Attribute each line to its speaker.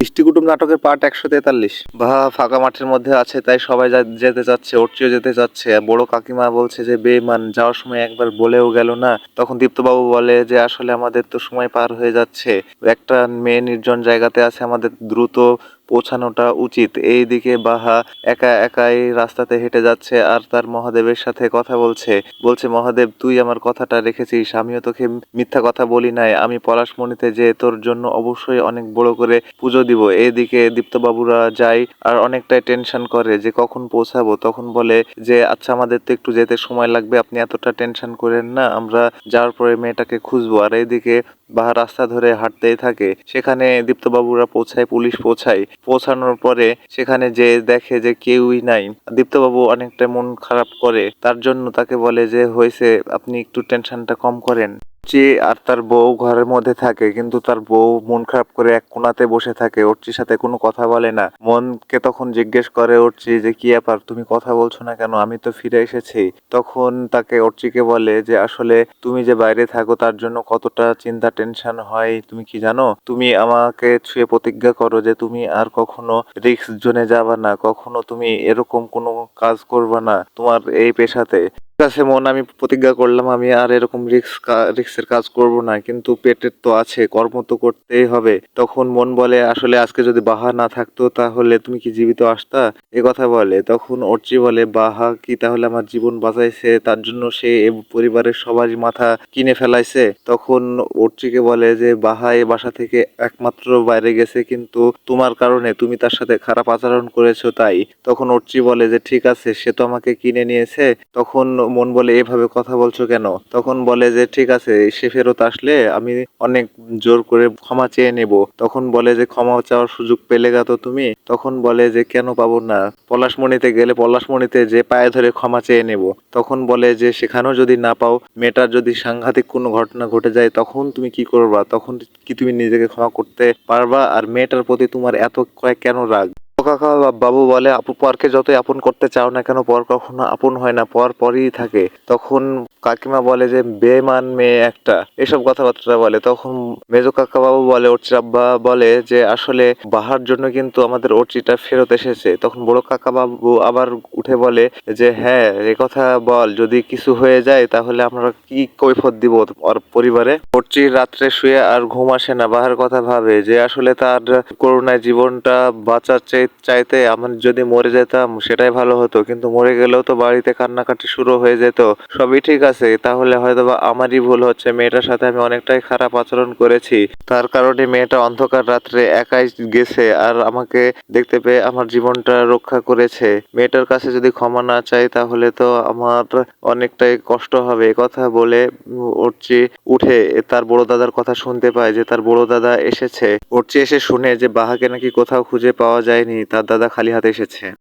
Speaker 1: বৃষ্টি কুটুম নাটকের পার্ট একশো তেতাল্লিশ। বা ফাঁকা মাঠের মধ্যে আছে, তাই সবাই যেতে চাচ্ছে, ওরচিও যেতে চাচ্ছে। বড় কাকিমা বলছে যে বেমান যাওয়ার সময় একবার বলেও গেল না। তখন দীপ্তবাবু বলে যে, আসলে আমাদের তো সময় পার হয়ে যাচ্ছে। একটা মেয়ে নির্জন জায়গাতে আছে, আমাদের দ্রুত পৌঁছানোটা উচিত। এইদিকে বাহা একা একাই রাস্তাতে হেঁটে যাচ্ছে আর তার মহাদেবের সাথে কথা বলছে। বলছে, মহাদেব, তুই আমার কথাটা রেখেছিস। আমিও তোকে মিথ্যা কথা বলি নাই। আমি পলাশমণিতে যে তোর জন্য অবশ্যই অনেক বড় করে পুজো দিব। এইদিকে দীপ্তবাবুরা যায় আর অনেকটাই টেনশন করে যে কখন পৌঁছাবো। তখন বলে যে আচ্ছা আমাদের তো একটু যেতে সময় লাগবে। আপনি এতটা টেনশন করেন না। আমরা যাওয়ার পরে মেয়েটাকে খুঁজবো। আর এইদিকে বাহা রাস্তা ধরে হাঁটতেই থাকে। সেখানে দীপ্তবাবুরা পৌঁছায়, পুলিশ পৌঁছায়। পৌঁছানোর পরে সেখানে যে দেখে যে কেউই নাই, দীপ্তবাবু অনেকটা মন খারাপ করে। তার জন্য তাকে বলে যে, হয়েছে, আপনি একটু টেনশনটা কম করেন। চি আর তার বউ ঘরের মধ্যে থাকে, কিন্তু তার বউ মন খারাপ করে এক কোণাতে বসে থাকে অর্চির সাথে কোনো কথা বলে না। মনকে তখন জিজ্ঞেস করে অর্চি যে, কি ব্যাপার? তুমি কথা বলছো না কেন? আমি তো ফিরে এসেছি। তখন তাকে অর্চিকে বলে যে, আসলে তুমি যে বাইরে থাকো, তার জন্য কতটা চিন্তা, টেনশন হয়, তুমি কি জানো? তুমি আমাকে ছুঁয়ে প্রতিজ্ঞা করো যে, তুমি আর কখনো রিস্ক জোনে যাবা না, কখনো তুমি এরকম কোনো কাজ করবা না তোমার এই পেশাতে। ঠিক আছে মন, আমি প্রতিজ্ঞা করলাম, আমি আর এরকম রিক্স রিক্সের কাজ করব না, কিন্তু পেটের তো আছে, কর্ম তো করতেই হবে। তখন মন বলে, আসলে আজকে যদি বাহা না থাকতো, তাহলে তুমি কি জীবিত আসতা? এ কথা বলে, তখন অর্চি বলে, বাহা কি তাহলে আমার জীবন বাঁচাইছে? তার জন্য সে পরিবারের সবারই মাথা কিনে ফেলাইছে। তখন অর্চিকে বলে যে, বাহা এ বাসা থেকে একমাত্র বাইরে গেছে, কিন্তু তোমার কারণে তুমি তার সাথে খারাপ আচরণ করেছ তাই। তখন অর্চি বলে যে, ঠিক আছে, সে তো আমাকে কিনে নিয়েছে। তখন মন বলে, এভাবে কথা বলছো কেন? তখন বলে যে, ঠিক আছে, সে ফেরত আসলে আমি অনেক জোর করে ক্ষমা চেয়ে নেব। তখন বলে যে, ক্ষমা চাওয়ার সুযোগ পেলে গা তো তুমি? তখন বলে যে, কেন পাবো না? পলাশমণিতে গেলে পলাশমণিতে যে পায়ে ধরে ক্ষমা চেয়ে নেব। তখন বলে যে, সেখানেও যদি না পাও, মেয়েটার যদি সাংঘাতিক কোনো ঘটনা ঘটে যায়, তখন তুমি কি করবা? তখন কি তুমি নিজেকে ক্ষমা করতে পারবা? আর মেয়েটার প্রতি তোমার এত কয়েক কেন রাগ? কাকা বাবু বলে, আপু পরকে যতই আপন করতে চাও না কেন, পর কখনো আপন হয় না, পর পরই থাকে। তখন কাকিমা বলে যে বেমান মেয়ে একটা। এসব কথাবার্তা বলে। তখন মেজো কাকা বাবু বলে অর্চির আব্বা বলে যে, আসলে বাহার জন্য কিন্তু আমাদের অর্চিটা ফেরত এসেছে। তখন বড় কাকা বাবু আবার উঠে বলে যে হ্যাঁ এ কথা বল। যদি কিছু হয়ে যায়, তাহলে আমরা কি কৈফত দিব ওর পরিবারে? অর্চি রাত্রে শুয়ে আর ঘুম আসে না। বাহার কথা ভাবে যে, আসলে তার করোনায় জীবনটা বাঁচার চাই- চাইতে আমার যদি মরে যেতাম, সেটাই ভালো হতো। কিন্তু মরে গেলেও তো বাড়িতে কান্নাকাটি শুরু হয়ে যেত। সবই ঠিক আছে তাহলে হয়তো বা আমারই ভুল হচ্ছে। মেয়েটার সাথে আমি অনেকটাই খারাপ আচরণ করেছি। তার কারণে মেয়েটা অন্ধকার রাত্রে একাই গেছে আর আমাকে দেখতে পেয়ে আমার জীবনটা রক্ষা করেছে। মেয়েটার কাছে যদি ক্ষমা না চাই, তাহলে তো আমার অনেকটাই কষ্ট হবে। কথা বলে অর্চি উঠে তার বড় দাদার কথা শুনতে পায় যে তার বড় দাদা এসেছে। অর্চি এসে শুনে যে বাহাকে নাকি কোথাও খুঁজে পাওয়া যায়নি, তার দাদা খালি হাতে এসেছে।